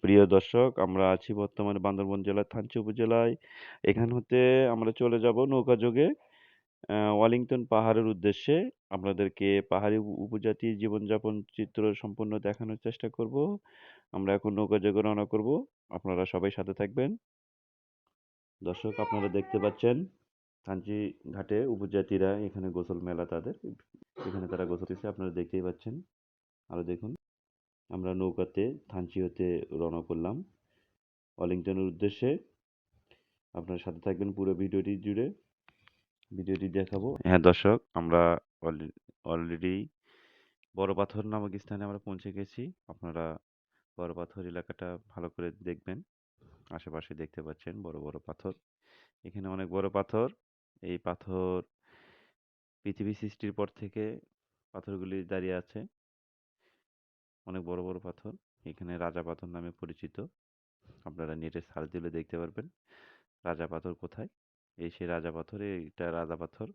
প্রিয় দর্শক, আমরা আছি বর্তমানে বান্দরবন জেলার থানচি উপজেলায়। এখান হতে আমরা চলে যাব নৌকাযোগে ওয়ালিংটন পাহাড়ের উদ্দেশ্যে আপনাদেরকে পাহাড়ি উপ- উপজাতির জীবনযাপন চিত্র সম্পূর্ণ দেখানোর চেষ্টা করব। আমরা এখন নৌকাযোগে রওনা করব। আপনারা সবাই সাথে থাকবেন। দর্শক, আপনারা দেখতে পাচ্ছেন থানচি ঘাটে উপজাতিরা এখানে গোসল মেলা তাদের। এখানে তারা গোসল আপনারা দেখতেই পাচ্ছেন। আরও দেখুন। আমরা নৌকাতে থানচি হতে রওনা করলাম। অলিংটনের উদ্দেশ্যে আপনার সাথে থাকবেন পুরো ভিডিওটি জুড়ে। ভিডিওটি দেখাবো। হ্যাঁ দর্শক, আমরা অলরেডি বড় পাথর নামক স্থানে আমরা পৌঁছে গেছি। আপনারা বড় পাথর এলাকাটা ভালো করে দেখবেন। আশেপাশে দেখতে পাচ্ছেন বড় বড় পাথর। এখানে অনেক বড় পাথর। এই পাথর পৃথিবী সৃষ্টির পর থেকে পাথরগুলি দাঁড়িয়ে আছে। অনেক বড় বড় পাথর। এখানে রাজা পাথর নামে পরিচিত। আপনারা নেটে সার্চ দিলে দেখতে পারবেন। রাজা পাথর কোথায়? এই সেই রাজা পাথর এইটা রাজা পাথর,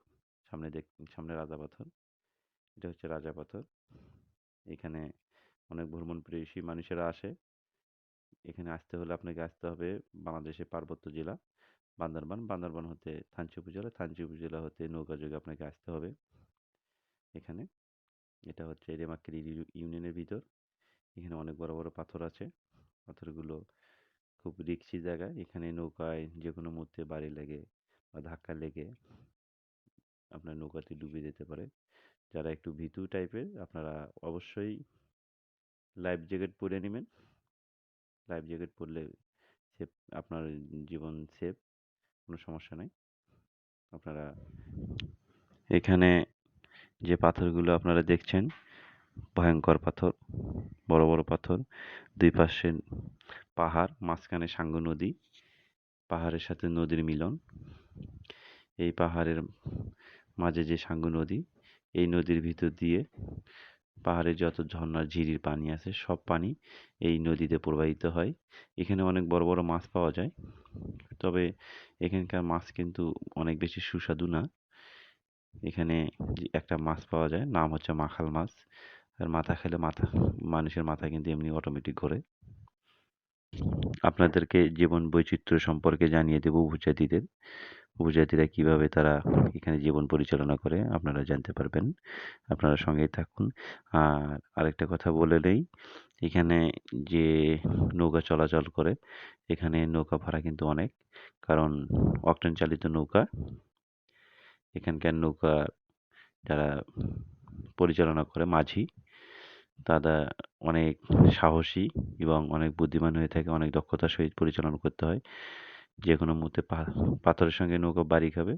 সামনে দেখ, সামনে রাজা পাথর। এটা হচ্ছে রাজা পাথর। এখানে অনেক ভ্রমণ প্রেয়সী মানুষেরা আসে। এখানে আসতে হলে আপনাকে আসতে হবে বাংলাদেশের পার্বত্য জেলা, বান্দরবান। বান্দরবান হতে থানচি উপজেলা থানচি উপজেলা হতে নৌকা যোগে আপনাকে আসতে হবে। এখানে এটা হচ্ছে রেমাক্রি ইউনিয়নের ভিতর। এখানে অনেক বড় বড় পাথর আছে। পাথরগুলো খুব রিক্সি জায়গা। এখানে নৌকায় যে কোনো মুহূর্তে বাড়ি লেগে বা ধাক্কা লেগে আপনার নৌকাটি ডুবে যেতে পারে। যারা একটু ভীতু টাইপের, আপনারা অবশ্যই লাইফ জ্যাকেট পরে নেবেন। লাইফ জ্যাকেট পরলে সেফ, আপনার জীবন সেফ, কোনো সমস্যা নাই। আপনারা এখানে যে পাথরগুলো আপনারা দেখছেন ভয়ঙ্কর পাথর, বড় বড় পাথর। দুই পাশে পাহাড়, মাঝখানে সাঙ্গু নদী, পাহাড়ের সাথে নদীর মিলন। এই পাহাড়ের মাঝে যে সাঙ্গু নদী, এই নদীর ভিতর দিয়ে পাহাড়ে যত ঝর্ণার ঝিরির পানি আছে, সব পানি এই নদীতে প্রবাহিত হয়। এখানে অনেক বড় বড় মাছ পাওয়া যায়, তবে এখানকার মাছ কিন্তু অনেক বেশি সুস্বাদু না। এখানে একটা মাছ পাওয়া যায়, নাম হচ্ছে মাখাল মাছ। আর মাথা খেলে মাথা, মানুষের মাথা কিন্তু এমনি অটোমেটিক ঘোরে। আপনাদেরকে জীবন বৈচিত্র্য সম্পর্কে জানিয়ে দেব উপজাতিদের। উপজাতিরা কীভাবে তারা এখানে জীবন পরিচালনা করে, আপনারা জানতে পারবেন। আপনারা সঙ্গেই থাকুন। আর আরেকটা কথা বলে নেই, এখানে যে নৌকা চলাচল করে, এখানে নৌকা ভাড়া কিন্তু অনেক। কারণ অকটেন চালিত নৌকা, এখানকার নৌকা যারা পরিচালনা করে, মাঝি তারা অনেক সাহসী এবং অনেক বুদ্ধিমান হয়ে থাকে, অনেক দক্ষতার সহিত পরিচালনা করতে হয়। যে কোনো মুহূর্তে পাথরের সঙ্গে নৌকা বাড়ি খাবে,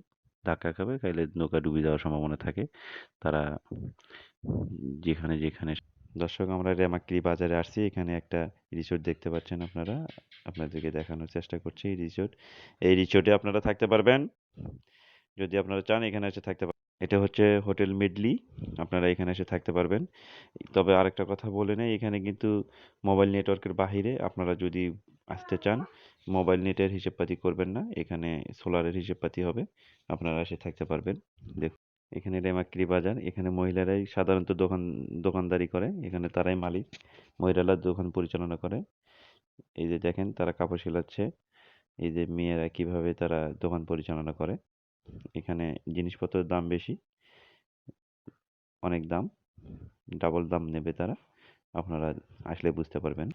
ধাক্কা খাবে, খাইলে নৌকা ডুবে যাওয়ার সম্ভাবনা থাকে। তারা যেখানে যেখানে দর্শক, আমরা রেমাক্রি বাজারে আসছি। এখানে একটা রিসোর্ট দেখতে পাচ্ছেন আপনারা। আপনাদেরকে দেখানোর চেষ্টা করছি এই রিসোর্ট। এই রিসোর্টে আপনারা থাকতে পারবেন। যদি আপনারা চান, এখানে এসে থাকতে পারবেন এটা হচ্ছে হোটেল মিডলি, আপনারা এখানে এসে থাকতে পারবেন। তবে আরেকটা কথা বলে নেই, এখানে কিন্তু মোবাইল নেটওয়ার্কের বাহিরে আপনারা যদি আসতে চান, মোবাইল নেটের হিসেবপাতি করবেন না, এখানে সোলারের হিসেবপাতি হবে, আপনারা এসে থাকতে পারবেন। দেখুন, এখানে রেমাক্রি বাজার এখানে মহিলারাই সাধারণত দোকান, দোকানদারি করে, এখানে তারাই মালিক, মহিলারা দোকান পরিচালনা করে। এই যে দেখেন, তারা কাপড় সেলাচ্ছে, এই যে মেয়েরা কীভাবে তারা দোকান পরিচালনা করে। এখানে জিনিসপত্রের দাম বেশি। অনেক দাম। ডাবল দাম নেবে তারা। আপনারা আসলে বুঝতে পারবেন।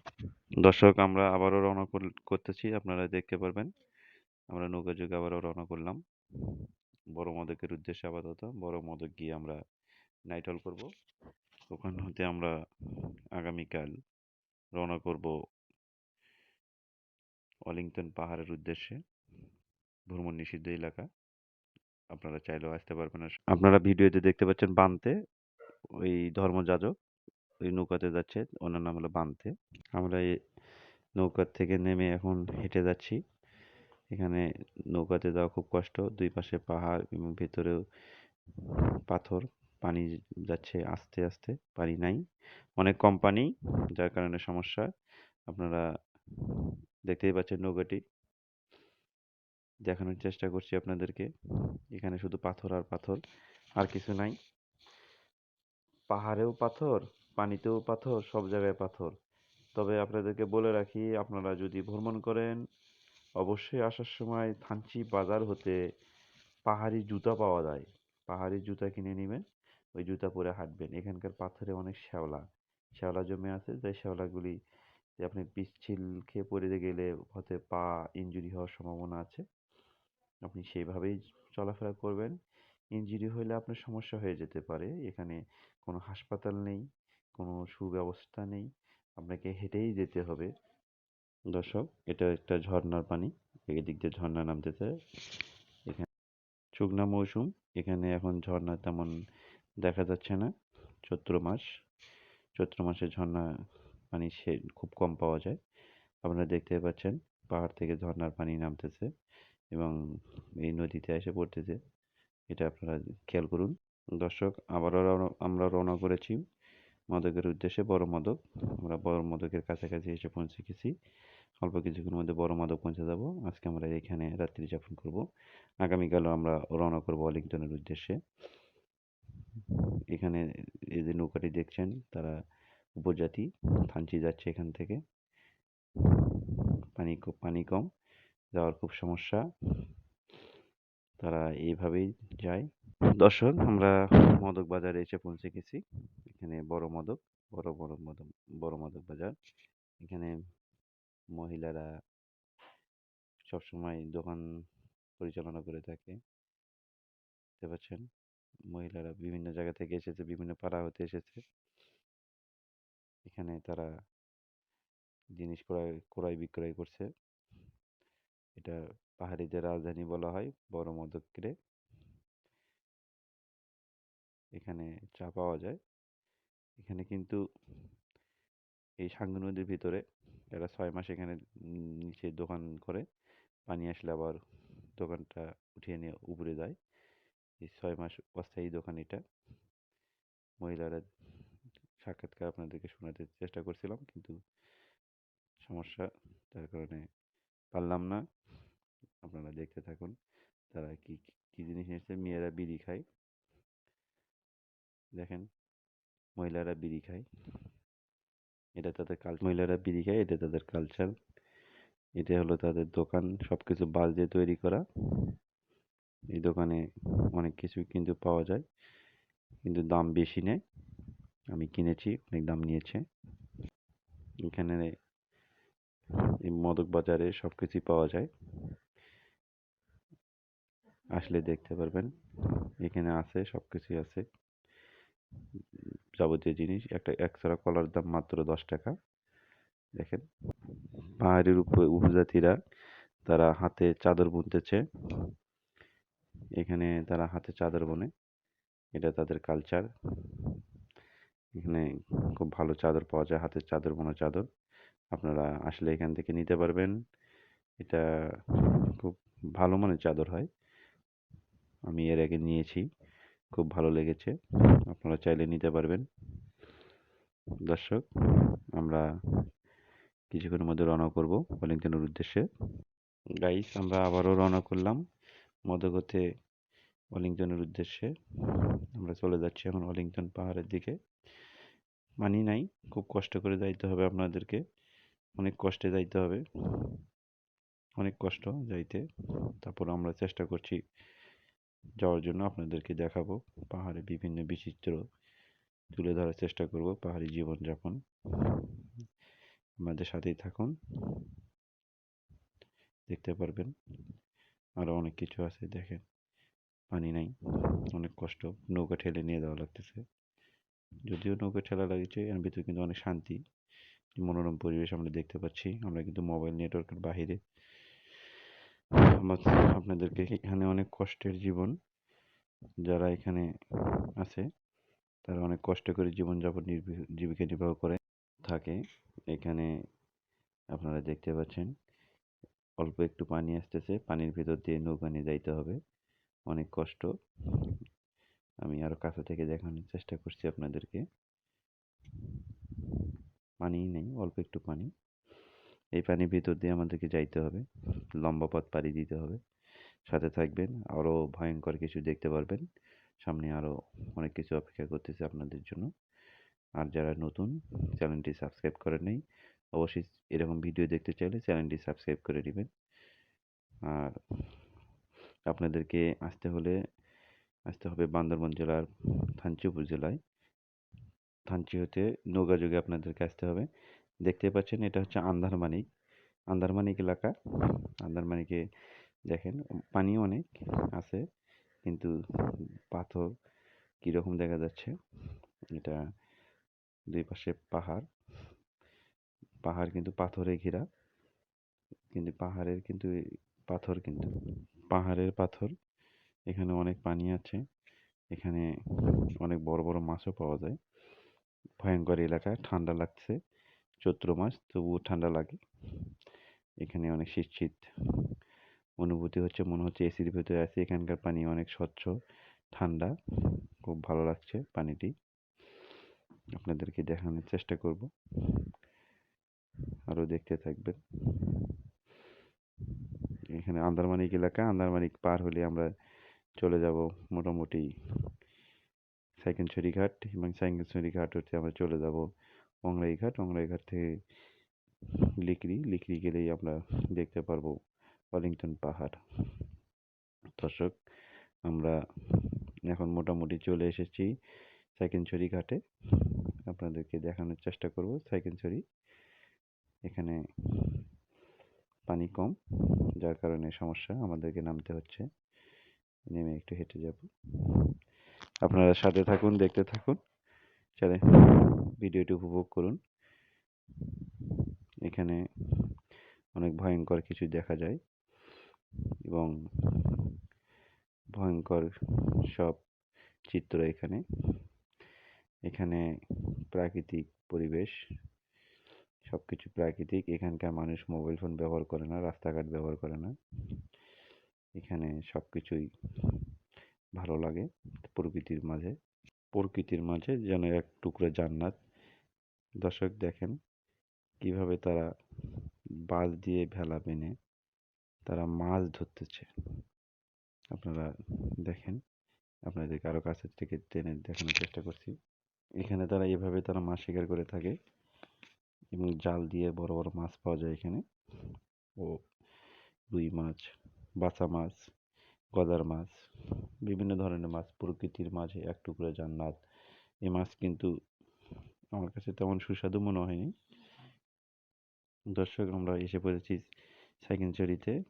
দর্শক, আমরা আবারও রওনা করতেছি। আপনারা দেখতে পারবেন। আমরা নৌকা যুগে আবারও রওনা করলাম। বড় মদকের উদ্দেশ্যে আপাতত। বড় মদক গিয়ে আমরা নাইট হল করব। ওখান হতে আমরা আগামীকাল রওনা করব ওয়ালিংটন পাহাড়ের উদ্দেশ্যে। ভ্রমণ নিষিদ্ধ এলাকা। আপনারা চাইলেও আসতে পারবেন। আপনারা ভিডিওতে দেখতে পাচ্ছেন বানতে, ওই ধর্মযাজক, ওই নৌকাতে যাচ্ছে, ওনার নাম হলো বানতে। আমরা এই নৌকার থেকে নেমে এখন হেঁটে যাচ্ছি। এখানে নৌকাতে যাওয়া খুব কষ্ট। দুই পাশে পাহাড় এবং ভেতরেও পাথর, পানি যাচ্ছে আস্তে আস্তে। পানি নাই। অনেক কম পানি যার কারণে সমস্যা। আপনারা দেখতেই পাচ্ছেন নৌকাটি। দেখানোর চেষ্টা করছি আপনাদেরকে। এখানে শুধু পাথর আর পাথর, আর কিছু নাই। পাহাড়েও পাথর, পানিতেও পাথর, সব জায়গায় পাথর। তবে আপনাদেরকে বলে রাখি, আপনারা যদি ভ্রমণ করেন, অবশ্যই আসার সময় থানচি বাজার হতে পাহাড়ি জুতা পাওয়া যায়। পাহাড়ি জুতা কিনে নেবেন, ওই জুতা পরে হাঁটবেন। এখানকার পাথরে অনেক শ্যাওলা। শ্যাওলা জমে আছে যে শ্যাওলাগুলি আপনি পিচ্ছিল খেয়ে পড়ে গেলে হতে পা ইনজুরি হওয়ার সম্ভাবনা আছে। আপনি সেইভাবেই চলাফেরা করবেন। ইনজুরি হলে আপনার সমস্যা হয়ে যেতে পারে। এখানে কোনো হাসপাতাল নেই, কোনো সুব্যবস্থা নেই। আপনাকে হেঁটেই যেতে হবে। দর্শক, এটা একটা ঝর্ণার পানি। এদিক দিয়ে ঝর্ণা নামতেছে। এখানে শুকনা মৌসুম। এখানে এখন ঝর্ণা তেমন দেখা যাচ্ছে না। চৈত্র মাস। চৈত্র মাসে ঝর্ণা পানি সে খুব কম পাওয়া যায়। আপনারা দেখতে পাচ্ছেন, পাহাড় থেকে ঝর্ণার পানি নামতেছে। এবং এই নদীতে এসে পড়তেছে। এটা আপনারা খেয়াল করুন। দর্শক, আবারও আমরা রওনা করেছি মদকের উদ্দেশ্যে, বড় মদক। আমরা বড় মদকের কাছাকাছি এসে পৌঁছে গেছি। অল্প কিছুক্ষণের মধ্যে বড় মাদক পৌঁছে যাব। আজকে আমরা এখানে রাত্রি যাপন করব। আগামীকালও আমরা রওনা করব অলিংটনের উদ্দেশ্যে। এখানে এই যে নৌকাটি দেখছেন, তারা উপজাতি। থানচি যাচ্ছে এখান থেকে। পানি পানি কম। যাওয়ার খুব সমস্যা। তারা এইভাবেই যায়। দর্শক, আমরা মদক বাজারে এসে পৌঁছে গেছি। এখানে বড় মদক, বড় বড় মদক বড় মদক বাজার। এখানে মহিলারা সবসময় দোকান পরিচালনা করে থাকে। দেখতে পাচ্ছেন? মহিলারা বিভিন্ন জায়গা থেকে এসেছে, বিভিন্ন পাড়া হতে এসেছে। এখানে তারা জিনিস ক্রয় ক্রয় বিক্রয় করছে। এটা পাহাড়িদের রাজধানী বলা হয়, বড় মদককে, এখানে চা পাওয়া যায়। এখানে কিন্তু এই সাঙ্গু নদীর ভিতরে এরা ছয় মাস এখানে নিচে দোকান করে, পানি আসলে আবার দোকানটা উঠিয়ে নিয়ে উপরে যায়। এই ছয় মাস অস্থায়ী দোকান এটা। মহিলারা সাক্ষাৎকার আপনাদেরকে শোনাতে চেষ্টা করছিলাম, কিন্তু সমস্যা, তার কারণে পারলাম না। আপনারা দেখতে থাকুন, তারা কি কি জিনিস নিয়েছে মেয়েরা বিড়ি খায়। দেখেন, মহিলারা বিড়ি খায়। এটা তাদের কাল মহিলারা বিড়ি খায়, এটা তাদের কালচার এটা হলো তাদের দোকান। সব কিছু বাঁশ দিয়ে তৈরি করা। এই দোকানে অনেক কিছু কিন্তু পাওয়া যায়। কিন্তু দাম বেশি নেয়। আমি কিনেছি, অনেক দাম নিয়েছে। এখানে মদক বাজারে সব কিছুই পাওয়া যায়। আসলে দেখতে পারবেন, এখানে আছে সব কিছুই আছে। যাবতীয় জিনিস, একটা একশোরা কলার দাম মাত্র দশ টাকা। দেখেন, পাহাড়ের উপ উপজাতিরা তারা হাতে চাদর বুনতেছে। এখানে তারা হাতে চাদর বোনে। এটা তাদের কালচার এখানে খুব ভালো চাদর পাওয়া যায় হাতের চাদর বোনা চাদর। আপনারা আসলে এখান থেকে নিতে পারবেন। এটা খুব ভালো মানের চাদর হয়। আমি এর আগে নিয়েছি। খুব ভালো লেগেছে। আপনারা চাইলে নিতে পারবেন। দর্শক আমরা কিছুক্ষণের মধ্যে রওনা করব ওয়েলিংটনের উদ্দেশ্যে। গাইস আমরা আবারও রওনা করলাম মদগতে ওয়েলিংটনের উদ্দেশ্যে। আমরা চলে যাচ্ছি এখন ওয়েলিংটন পাহাড়ের দিকে। মানি নাই খুব কষ্ট করে যাইতে হবে আপনাদেরকে। অনেক কষ্টে যাইতে হবে। অনেক কষ্ট যাইতে। তারপর আমরা চেষ্টা করছি যাওয়ার জন্য আপনাদেরকে দেখাবো। পাহাড়ে বিভিন্ন বিচিত্র তুলে ধরার চেষ্টা করব পাহাড়ি জীবনযাপন। আমাদের সাথেই থাকুন। দেখতে পারবেন। আরও অনেক কিছু আছে, দেখেন। পানি নাই, অনেক কষ্ট। নৌকা ঠেলে নিয়ে যাওয়া লাগতেছে। যদিও নৌকা ঠেলা লাগছে, এর ভিতরে কিন্তু অনেক শান্তি। মনোরম পরিবেশ আমরা দেখতে পাচ্ছি। আমরা কিন্তু মোবাইল নেটওয়ার্কের বাহিরে। আপনাদেরকে এখানে অনেক কষ্টের জীবন যারা এখানে আছে, তারা অনেক কষ্ট করে জীবনযাপন জীবিকা নির্বাহ করে থাকে। এখানে আপনারা দেখতে পাচ্ছেন, অল্প একটু পানি আসতেছে। পানির ভিতর দিয়ে নৌকা নিয়ে যাইতে হবে। অনেক কষ্ট। আমি আরও কাছে থেকে দেখানোর চেষ্টা করছি আপনাদেরকে। পানি নেই, অল্প একটু পানি। এই পানির ভিতর দিয়ে আমাদেরকে যাইতে হবে, লম্বা পথ পাড়ি দিতে হবে। সাথে থাকবেন আরও ভয়ঙ্কর কিছু দেখতে পারবেন। সামনে আরও অনেক কিছু অপেক্ষা করতেছে আপনাদের জন্য। আর যারা নতুন, চ্যানেলটি সাবস্ক্রাইব করে নেই, অবশ্যই এরকম ভিডিও দেখতে চাইলে চ্যানেলটি সাবস্ক্রাইব করে দিবেন আর আপনাদেরকে আসতে হলে, আসতে হবে বান্দরবান জেলার থানচি উপজেলায়। থানচি হতে নৌকাযোগে আপনাদেরকে আসতে হবে। দেখতে পাচ্ছেন, এটা হচ্ছে আন্ধারমানিক আন্ধারমানিক এলাকা। আন্ধারমানিকে দেখেন, পানি অনেক আছে, কিন্তু পাথর কীরকম দেখা যাচ্ছে? এটা দুই পাশে পাহাড়। পাহাড় কিন্তু পাথরে ঘেরা। কিন্তু পাহাড়ের কিন্তু পাথর কিন্তু। পাহাড়ের পাথর, এখানে অনেক পানি আছে। এখানে অনেক বড় বড় মাছও পাওয়া যায়। ভয়ঙ্কর এলাকা ঠান্ডা লাগছে। চৈত্র মাস, তবুও ঠান্ডা লাগে। এখানে অনেক শীত শীত অনুভূতি হচ্ছে, মনে হচ্ছে এসির ভেতরে আছি। এখানকার পানি অনেক স্বচ্ছ, ঠান্ডা। খুব ভালো লাগছে পানিটি। আপনাদেরকে দেখানোর চেষ্টা করব। আরও দেখতে থাকবেন। এখানে আন্দারমানিক এলাকা। আন্দারমানিক পার হলে আমরা চলে যাব মোটামুটি সাইকেনছড়ি ঘাট এবং সাইকেনছড়ি ঘাট হতে আমরা চলে যাব অংরাই ঘাট অংরাই ঘাট থেকে লিকরি লিকরি গেলেই আমরা দেখতে পারব ওয়েলিংটন পাহাড়। দর্শক, আমরা এখন মোটামুটি চলে এসেছি সাইকেনছড়ি ঘাটে আপনাদেরকে দেখানোর চেষ্টা করব সাইকেনছড়ি এখানে পানি কম, যার কারণে সমস্যা, আমাদেরকে নামতে হচ্ছে। নেমে একটু হেঁটে যাব। আপনারা সাথে থাকুন, দেখতে থাকুন। চলে ভিডিওটি উপভোগ করুন। এখানে অনেক ভয়ঙ্কর কিছু দেখা যায় এবং ভয়ঙ্কর সব চিত্র এখানে। এখানে প্রাকৃতিক পরিবেশ সব কিছু প্রাকৃতিক। এখানকার মানুষ মোবাইল ফোন ব্যবহার করে না, রাস্তাঘাট ব্যবহার করে না। এখানে সব কিছুই ভালো লাগে প্রকৃতির মাঝে। প্রকৃতির মাঝে যেন এক টুকরো জান্নাত। দর্শক দেখেন কীভাবে তারা বাঁশ দিয়ে ভেলা বেনে তারা মাছ ধরতেছে। আপনারা দেখেন, আপনাদেরকে আরও কাছের থেকে টেনে দেখানোর চেষ্টা করছি। এখানে তারা এভাবে তারা মাছ শিকার করে থাকে এবং জাল দিয়ে বড় বড় মাছ পাওয়া যায় এখানে। ও রুই মাছ, বাছা মাছ গদার মাছ, বিভিন্ন ধরনের মাছ, প্রকৃতির মাঝে এক টুকরো জান্নাত। এই মাছ কিন্তু আমার কাছে তেমন সুস্বাদু মনে হয়নি। দর্শক, আমরা এসে পড়েছি সাইকেনচুরিতে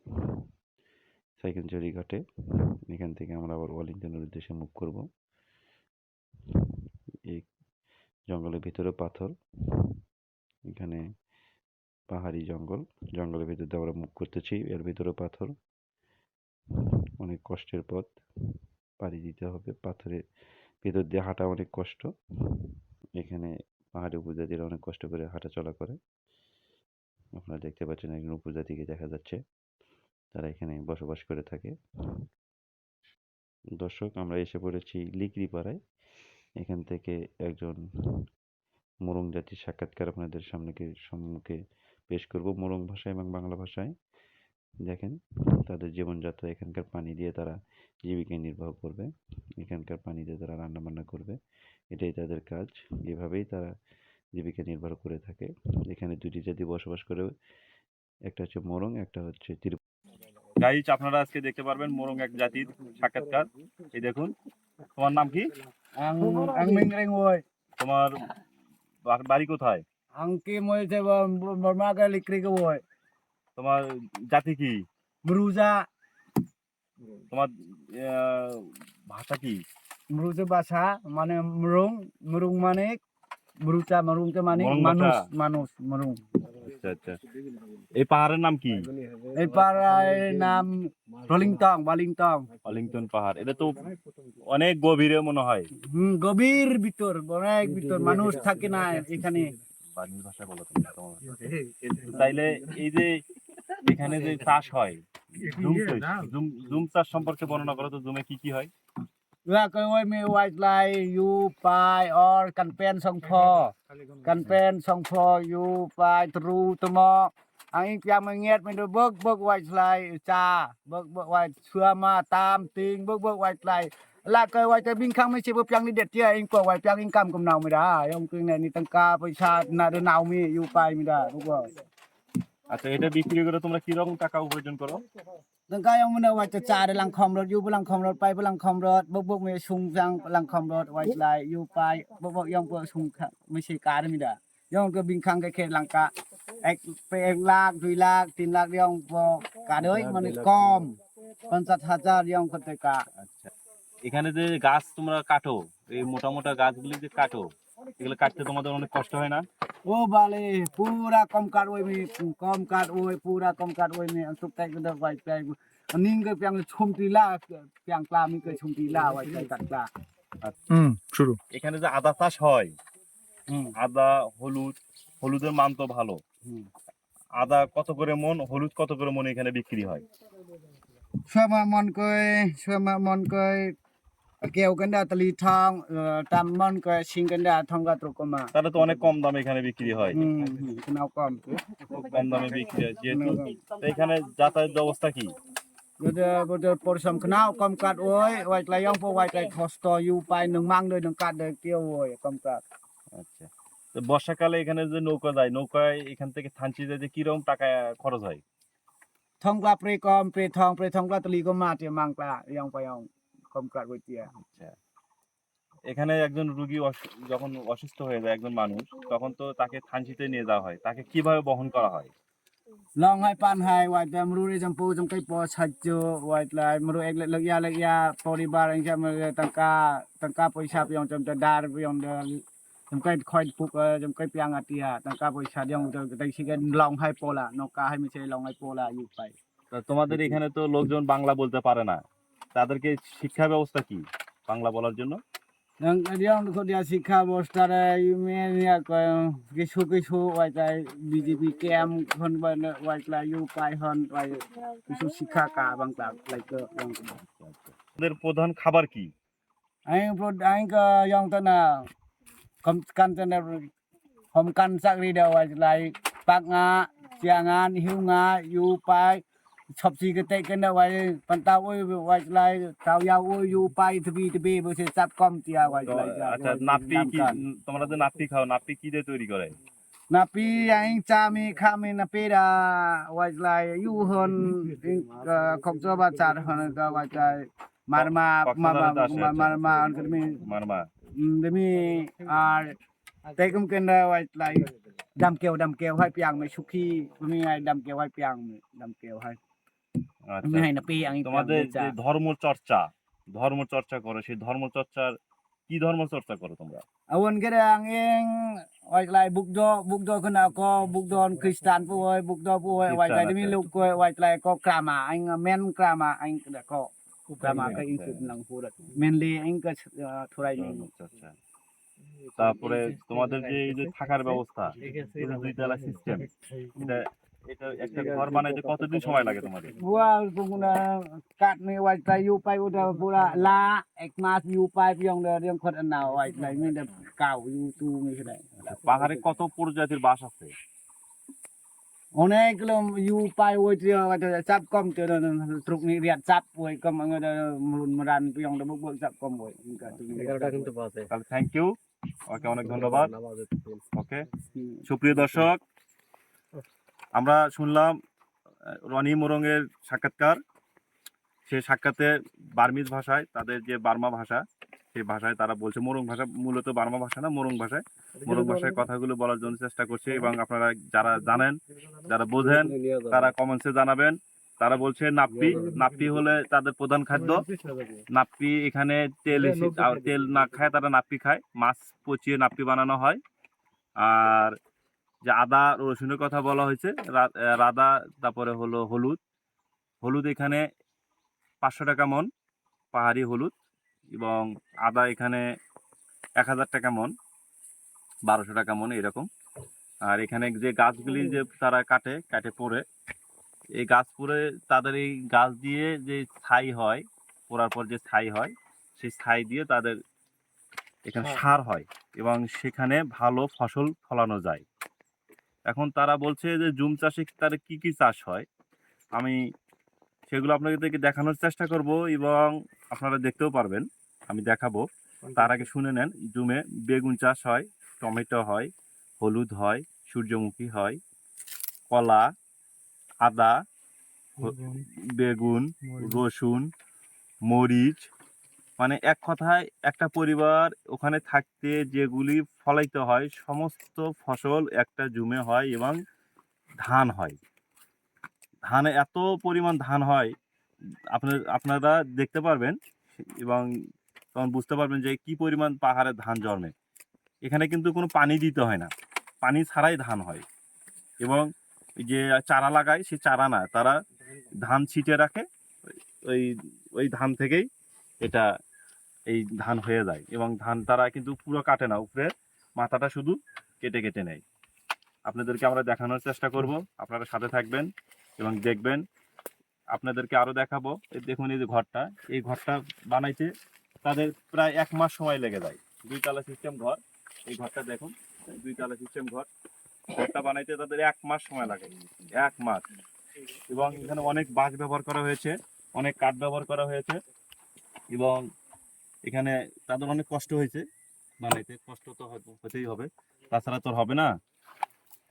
সাইকেনচুরি ঘাটে। এখান থেকে আমরা আবার ওয়ালিংটনের উদ্দেশ্যে মুখ করব। এই জঙ্গলের ভিতরে পাথর। এখানে পাহাড়ি জঙ্গল। জঙ্গলের ভিতর আমরা মুখ করতেছি। এর ভিতরে পাথর। অনেক কষ্টের পথ। পাড়ি দিতে হবে পাথরের ভিতর দিয়ে হাঁটা অনেক কষ্ট। এখানে পাহাড়ি উপজাতিরা অনেক কষ্ট করে হাঁটা চলা করে। আপনারা দেখতে পাচ্ছেন একজন উপজাতিকে দেখা যাচ্ছে। তারা এখানে বসবাস করে থাকে। দর্শক, আমরা এসে পড়েছি লিকরি পাড়ায় এখান থেকে একজন মোরং জাতির সাক্ষাৎকার আপনাদের সামনে সম্মুখে পেশ করব। মোরং ভাষায় এবং বাংলা ভাষায়। দেখেন তাদের জীবনযাত্রা এখানকার পানি দিয়ে তারা জীবিকা নির্বাহ করবে এখানকার পানি দিয়ে তারা রান্না বান্না করবে এটাই তাদের কাজ এভাবেই তারা জীবিকা নির্বাহ করে থাকে এখানে দুটি জাতি বসবাস করে একটা হচ্ছে মোরং একটা হচ্ছে তিরু গাইজ আপনারা আজকে দেখতে পারবেন মোরং এক জাতির সাক্ষাৎকার এই দেখুন তোমার নাম কি তোমার বাড়ি কোথায় kimoy sa marmaga likrig woy তোমার জাতি কি? bruza তোমার ভাষা কি? bruza ভাষা মানে murung murung মানে murung ke manik Murung manus basa. আচ্ছা আচ্ছা। এই পাহাড়ের নাম কি? এই পাহাড়ের নাম রলিংটং বালিংটং। অলিংটন পাহাড়। এটা তো অনেক গভীরে মনে হয়। হুম গভীর ভিতর অনেক ভিতর। মানুষ থাকে না এখানে। বাড়ির ভাষা বলো তাইলে এই যে এখানে যে চাষ হয় জুম জুম জুম চাষ সম্পর্কে বর্ণনা করো তো জুমে কি কি হয় ว่าก็ว่ามไวายลายยูปายออกันเป็นสองพอกันเป็นสองพอยูปายตรูตมออันนี้ยังไม่เงียบไม่ดูบึกบึกไวายลายจ้าบึกบึกไวาเชื่อมาตามติงบึกบึกไวายลายลากเกว่าจะบินข้างไม่ใช่เพื่อเพียงนี่เด็ดเจ้าเองกว่าไว้เพียงอิงกำรมกับเราไม่ได้ยองกึ่งในนี่ตังกาประชาหนาเดินหนาวมีอยู่ไปไม่ได้พวกว่า আচ্ছা এটা বিক্রি করে তোমরা কি রকম টাকা উপার্জন করো গায় মনে হয় তো চা লাং খমরত ইউ বলাং খমরত পাই বলাং খমরত বক বক মে সুং জাং লাং খমরত ওয়াই লাই ইউ পাই বক বক ইয়ং বক সুং মে সে কার মিদা ইয়ং তো বিং খাং কে খে লাংকা এক এক লাখ দুই লাখ তিন লাখ ইয়ং বক কারই মানে কম পঞ্চাশ হাজার ইয়ং করতে কা আচ্ছা এখানে যে গাছ তোমরা কাটো এই মোটা মোটা গাছগুলি যে কাটো এগুলো কাটতে তোমাদের অনেক কষ্ট হয় না? ও বালে পুরা কম কাট ওই মে কম কাট ওই পুরা কম কাট ওই মে তুক তাই নিং বাই তাই নিঙ্গ লা ছুমটিলা প্লা মি কে কই ছুমটিলা ওই তাই কাটলা। হুম শুরু। এখানে যে আদা চাষ হয় হুম। আদা হলুদ হলুদের মান তো ভালো। হুম। আদা কত করে মন হলুদ কত করে মন এখানে বিক্রি হয়? সময় মন কয় সময় মন কয় কেউ কেন তালি ঠং টামন ক সিং কেন ঠং গা ত্রক তাহলে তো অনেক কম দামে এখানে বিক্রি হয়। নাও কম। কম দামে বিক্রি হয় যেহেতু এখানে যাতায়াত ব্যবস্থা কি? পরিশ্রম খাও কম কাট ওই ওয়াইট লাই অংপ ওয়াইট লাই কষ্ট ইউ পাই নং মাং দই নং কাট দই কেউ ওই কম কাট। আচ্ছা। তো বর্ষাকালে এখানে যে নৌকা যায় নৌকায় এখান থেকে থানচি যাইতে কীরকম টাকা খরচ হয়? থংলা প্রে কম প্রে থং প্রে থংলা তলি গো মাটে মাংলা ইয়ং পায়ং কম আচ্ছা। এখানে একজন রুগী যখন অসুস্থ হয়ে যায় একজন মানুষ তখন তো তাকে থানচিতে নিয়ে যাওয়া হয়। তাকে কীভাবে বহন করা হয়? লং হাই পান হাই ওয়াই তো আমরু রে জম্পু জম্কাই পো সাহায্য ওয়াই লাই মরু এক লগিয়া লগিয়া পরিবার ইনকা টাকা টাকা পয়সা পিয়ং জম দার পিয়ং জমকাই খয় পুক জমকাই পিয়াং আতিয়া টাকা পয়সা দিয়ং তাই সিগে লং হাই পোলা নকা হাই মিছে লং হাই পোলা ইউ পাই। তোমাদের এখানে তো লোকজন বাংলা বলতে পারে না। তাদেরকে শিক্ষা ব্যবস্থা কি বাংলা বলার জন্য? শিক্ষা ব্যবস্থার কিছু কিছু বিজেপি ক্যাম্প হন ইউ ইউপাই হন কিছু শিক্ষা কা বাংলা লাইক ওদের প্রধান খাবার কি? না কম কান হম কান চাকরি দেওয়া পাক চিয়া ইউ পাই ชอบสีก็ะเตะกันนะไว้ปันตาโอ้ยไว้ลาท้าวยาวโอ้ยอยู่ไปทวีทวีบริษัทซับคอมเตียไว้ลายอาจารย์นับปีกี่ตำราจะนับปีเขานับปีกี่เดือนตัวดีก็เลยนับปียังจามีข้ามีนาปีดาวัยลายยูฮอนของเจ้าบ้านจัดฮนก็วัยลารมาร์มามามามามาอันก็มีมาร์มาเดมีอ่าเตกุมกันวัยลไรดำเกลียวดำเกลียวให้เปียงไม่ชุกขี้มีไงดำเกลียวให้เปียงดำเกลียวให้ ধর্ম চর্চা ধর্ম চর্চা করে সেই ধর্ম চর্চার কি ধর্ম চর্চা করো তোমরা? আউন গরে আং ওয়াই ক্লাই বুক দ বুক না কো বুক দ হয় বুক আচ্ছা। দ পু হয় ওয়াই ক্লাই তুমি লুক কো মেনলি আই ক থোরাই আচ্ছা, আচ্ছা। তারপরে তোমাদের যে থাকার ব্যবস্থা দুইতলা সিস্টেম এটা একটা ঘর বানাইতে কতদিন সময় লাগে তোমাদের? mi পাহাড়ে কত প্রজাতির বাস আছে? অনেক ইউ পাই ওই চাপ কম তে ট্রুক নি রিয়াত চাপ ওই কম আঙ্গ মরুন মরান পিয়ং দা বক চাপ কম ওই ইনকা তাহলে থ্যাংক ইউ ওকে অনেক ধন্যবাদ। ওকে। সুপ্রিয় দর্শক আমরা শুনলাম রনি মোরংয়ের সাক্ষাৎকার। সে সাক্ষাতে বার্মিজ ভাষায় তাদের যে বার্মা ভাষা সেই ভাষায় তারা বলছে মোরং ভাষা মূলত বার্মা ভাষা না মোরং ভাষায়। মোরং ভাষায় কথাগুলো বলার জন্য চেষ্টা করছে এবং আপনারা যারা জানেন যারা বোঝেন তারা কমেন্টসে জানাবেন। তারা বলছে নাপ্পি নাপ্পি হলে তাদের প্রধান খাদ্য। নাপ্পি এখানে তেল তেল না খায় তারা নাপ্পি খায়। মাছ পচিয়ে নাপ্পি বানানো হয়। আর যে আদা রসুনের কথা বলা হয়েছে। রাদা তারপরে হলো হলুদ। হলুদ এখানে পাঁচশো টাকা মন পাহাড়ি হলুদ। এবং আদা এখানে এক হাজার টাকা মন বারোশো টাকা মন এরকম। আর এখানে যে গাছগুলি যে তারা কাটে কাটে পড়ে এই গাছ পরে তাদের এই গাছ দিয়ে যে ছাই হয় পোড়ার পর যে ছাই হয় সেই ছাই দিয়ে তাদের এখানে সার হয়। এবং সেখানে ভালো ফসল ফলানো যায়। এখন তারা বলছে যে জুম চাষে তার কি কি চাষ হয়? আমি সেগুলো আপনাদেরকে দেখানোর চেষ্টা করব এবং আপনারা দেখতেও পারবেন। আমি দেখাবো। তার আগে শুনে নেন জুমে বেগুন চাষ হয় টমেটো হয় হলুদ হয় সূর্যমুখী হয় কলা আদা বেগুন রসুন মরিচ মানে এক কথায় একটা পরিবার ওখানে থাকতে যেগুলি ফলাইতে হয়, সমস্ত ফসল একটা জুমে হয় এবং ধান হয়। ধানে এত পরিমাণ ধান হয়, আপনার, আপনারা দেখতে পারবেন এবং তখন বুঝতে পারবেন যে কি পরিমাণ পাহাড়ে ধান জন্মে। এখানে কিন্তু কোনো পানি দিতে হয় না, পানি ছাড়াই ধান হয় এবং যে চারা লাগায়, সে চারা না, তারা ধান ছিটে রাখে, ওই ওই ধান থেকেই এটা এই ধান হয়ে যায় এবং ধান তারা কিন্তু পুরো কাটে না, উপরে মাথাটা শুধু কেটে কেটে নেয়। আপনাদেরকে আমরা দেখানোর চেষ্টা করব, আপনারা সাথে থাকবেন এবং দেখবেন। আপনাদেরকে আরও দেখাবো, এই দেখুন এই যে ঘরটা, এই ঘরটা বানাইতে তাদের প্রায় এক মাস সময় লেগে যায়। দুই তালা সিস্টেম ঘর, এই ঘরটা দেখুন দুই তালা সিস্টেম ঘর। ঘরটা বানাইতে তাদের এক মাস সময় লাগে, এক মাস। এবং এখানে অনেক বাঁশ ব্যবহার করা হয়েছে, অনেক কাঠ ব্যবহার করা হয়েছে। এবং এখানে তাদের অনেক কষ্ট হয়েছে। বানাইতে কষ্ট তো হয়তো হতেই হবে। তাছাড়া তো হবে না।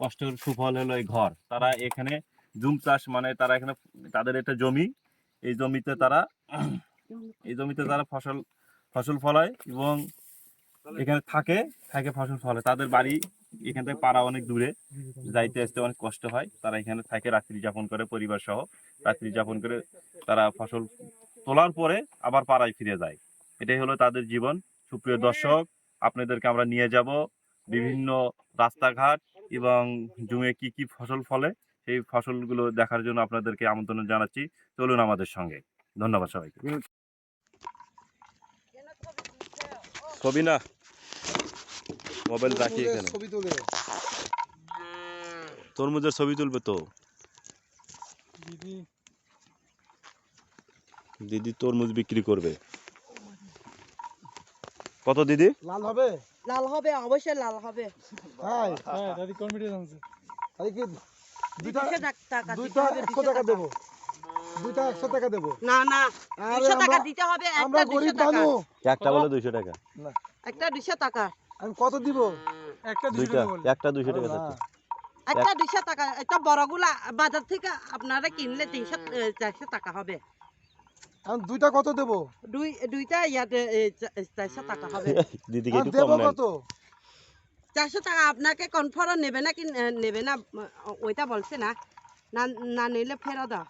কষ্টের সুফল হলো এই ঘর। তারা এখানে জুম চাষ মানে তারা এখানে তাদের একটা জমি। এই জমিতে তারা এই জমিতে তারা ফসল ফসল ফলায় এবং এখানে থাকে থাকে ফসল ফলায় তাদের বাড়ি এখান থেকে পাড়া অনেক দূরে। যাইতে আসতে অনেক কষ্ট হয়। তারা এখানে থাকে রাত্রি যাপন করে পরিবার সহ রাত্রি যাপন করে তারা ফসল তোলার পরে আবার পাড়ায় ফিরে যায়। এটাই হলো তাদের জীবন। সুপ্রিয় দর্শক আপনাদেরকে আমরা নিয়ে যাব বিভিন্ন রাস্তাঘাট এবং জুমে কি কি ফসল ফলে। সেই ফসলগুলো দেখার জন্য আপনাদেরকে আমন্ত্রণ জানাচ্ছি। চলুন আমাদের সঙ্গে। ধন্যবাদ সবাইকে। ছবি না মোবাইল রাখি এখানে। তরমুজের ছবি তুলবে তো? দিদি তরমুজ বিক্রি করবে। কত দিদি? লাল হবে? লাল হবে অবশ্যই লাল হবে। হ্যাঁ হ্যাঁ দাদি কনফিডেন্স আছে তাই কি দুইটা টাক- টাকা দুইটা হবে, একশো দুইশো টাকা টাকা। দেবো। দুইটা একশো টাকা দেবো। না না আরে দুইশো টাকা দিতে হবে একটা দুইশো গরিব টাকা। একটা বলে দুইশো টাকা। না। একটা দুইশো টাকা। আমি কত দিব? একটা দুইটা একটা দুইশো টাকা যাচ্ছে একটা দুইশো টাকা একটা বড়গুলা বাজার থেকে আপনারা কিনলে তিনশো এ, চারশো টাকা হবে। আমি দুইটা কত দেবো? দুই দুইটা ইয়াতে চারশো টাকা হবে। দিদিকে একটু কম কত? চারশো টাকা আপনাকে কনফার্ম নেবে না কি নেবে না ওইটা বলছে না। না না নিলে ফেরত দাও।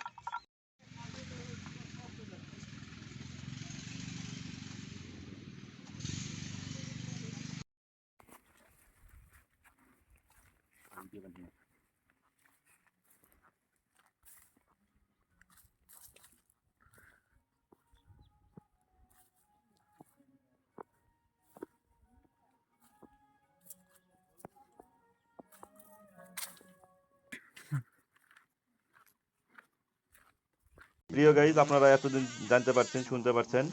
প্রিয় গাইজ আপনারা এতদিন জানতে পারছেন শুনতে পারছেন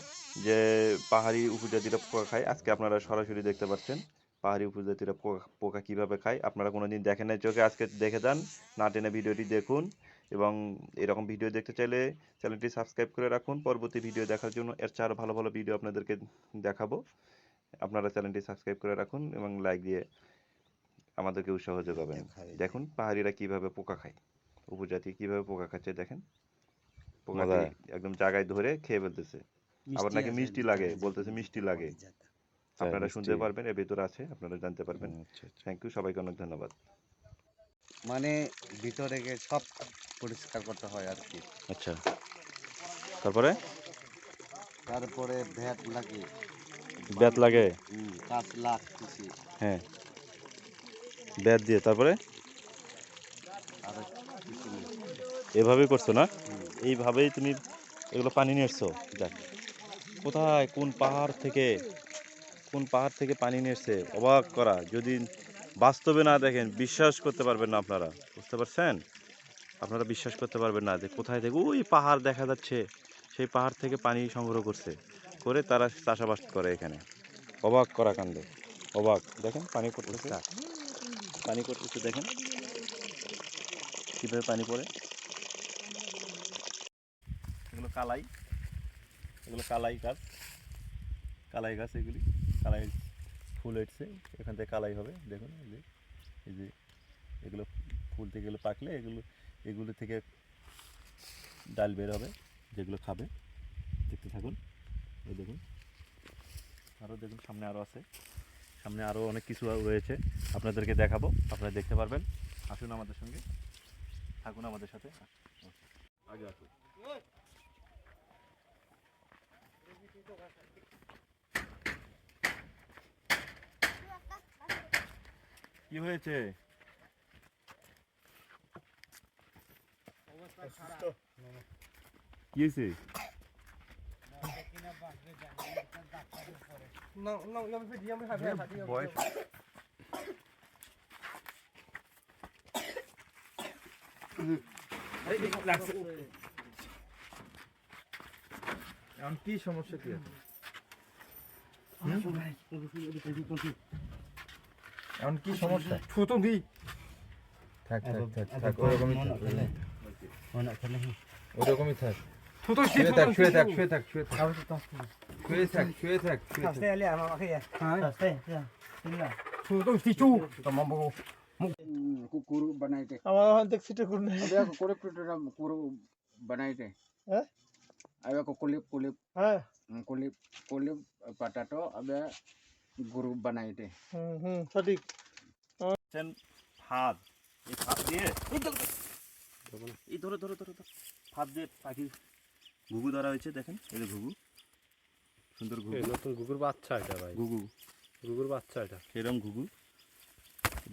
যে পাহাড়ি উপজাতিরা পোকা খায়। আজকে আপনারা সরাসরি দেখতে পাচ্ছেন পাহাড়ি উপজাতিরা পোকা পোকা কীভাবে খায়। আপনারা কোনোদিন দেখেন নাই চোখে আজকে দেখে যান না টেনে ভিডিওটি দেখুন এবং এরকম ভিডিও দেখতে চাইলে চ্যানেলটি সাবস্ক্রাইব করে রাখুন। পরবর্তী ভিডিও দেখার জন্য এর চেয়ে আরও ভালো ভালো ভিডিও আপনাদেরকে দেখাবো। আপনারা চ্যানেলটি সাবস্ক্রাইব করে রাখুন এবং লাইক দিয়ে আমাদেরকে উৎসাহ যোগাবেন। দেখুন পাহাড়িরা কীভাবে পোকা খায়। উপজাতি কীভাবে পোকা খাচ্ছে দেখেন। পোকাটি একদম জায়গায় ধরে খেয়ে ফেলতেছে। আবার নাকি মিষ্টি লাগে বলতেছে মিষ্টি লাগে। আপনারা শুনতে পারবেন এর ভেতরে আছে আপনারা জানতে পারবেন। আচ্ছা আচ্ছা। থ্যাংক ইউ সবাইকে অনেক ধন্যবাদ। মানে ভিতরে গিয়ে সব পরিষ্কার করতে হয় আর কি। আচ্ছা। তারপরে? তারপরে ভ্যাট লাগে। ব্যাত লাগে? পাঁচ লাখ কিছু হ্যাঁ। ব্যাত দিয়ে তারপরে? এভাবেই করছ না? হুম। এইভাবেই তুমি এগুলো পানি নিয়ে এসছো? যাক। কোথায়? কোন পাহাড় থেকে? কোন পাহাড় থেকে পানি নিয়ে এসছে? অবাক করা। যদি বাস্তবে না দেখেন বিশ্বাস করতে পারবেন না আপনারা। বুঝতে পারছেন? আপনারা বিশ্বাস করতে পারবেন না যে কোথায় থেকে ওই পাহাড় দেখা যাচ্ছে। সেই পাহাড় থেকে পানি সংগ্রহ করছে। করে তারা চাষাবাস করে এখানে। অবাক করা কাণ্ড। অবাক। দেখেন পানি করতেছে পানি করতেছে দেখেন। কীভাবে পানি পড়ে? কালাই। এগুলো কালাই গাছ। কালাই গাছ এগুলি। কালাই ফুল এসছে এখান থেকে কালাই হবে। দেখুন, এই যে এগুলো ফুল থেকে এগুলো পাকলে এগুলো এগুলো থেকে ডাল বের হবে। যেগুলো খাবে, দেখতে থাকুন। এই দেখুন। আরও দেখুন, সামনে আরও আছে। সামনে আরও অনেক কিছু রয়েছে। আপনাদেরকে দেখাবো। আপনারা দেখতে পারবেন। আসুন আমাদের সঙ্গে। থাকুন আমাদের সাথে। আগে আসুন। কি হয়েছে? কি হয়েছে? বয়স। এখন কি সমস্যা কি আছে এখন কি সমস্যা ছুতো দি থাক থাক থাক থাক ওরকমই থাক ওরকমই থাক শুয়ে থাক শুয়ে থাক শুয়ে থাক শুয়ে থাক শুয়ে থাক শুয়ে থাক কুকুর বানাইতে আমার কুকুর কুকুর বানাইতে হ্যাঁ? আবে কুলিপ কুলিপ হ্যাঁ কুলিপ কুলিপ পাটাটো আবে গুরু বানাইতে হুম হুম সঠিক। দেখছেন ফাঁদ এই ফাঁদ দিয়ে এই ধরো ধরো ধরো ধরো। ফাঁদ দিয়ে পাখি ঘুঘু ধরা হয়েছে দেখেন এই যে ঘুঘু। সুন্দর ঘুঘু। নতুন কুকুর বাচ্চা এটা ভাই। ঘুঘু। কুকুর বাচ্চা এটা। সেরকম ঘুঘু?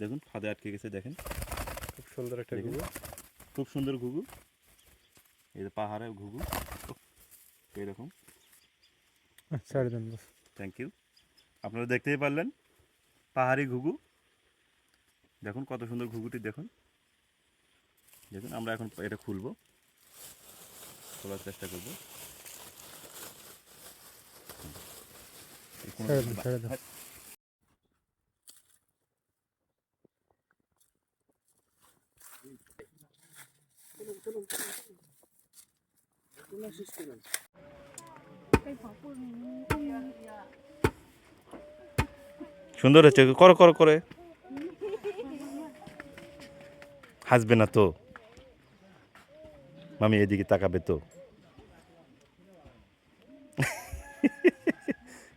দেখুন ফাঁদে আটকে গেছে দেখেন। খুব সুন্দর একটা। কুকুর খুব সুন্দর ঘুঘু। এই পাহাড়ে ঘুঘু। এরকম। ছেড়ে দেন থ্যাংক ইউ আপনারা দেখতেই পারলেন পাহাড়ি ঘুঘু। দেখুন কত সুন্দর ঘুঘুটি দেখুন। দেখুন আমরা এখন এটা খুলবো। খোলার চেষ্টা করব। দেন ছেড়ে দেন। সুন্দর হচ্ছে, কর, করো, করে। হাসবে না তো। মামি এদিকে তাকাবে তো।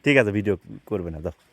ঠিক আছে ভিডিও করবে না, দাও।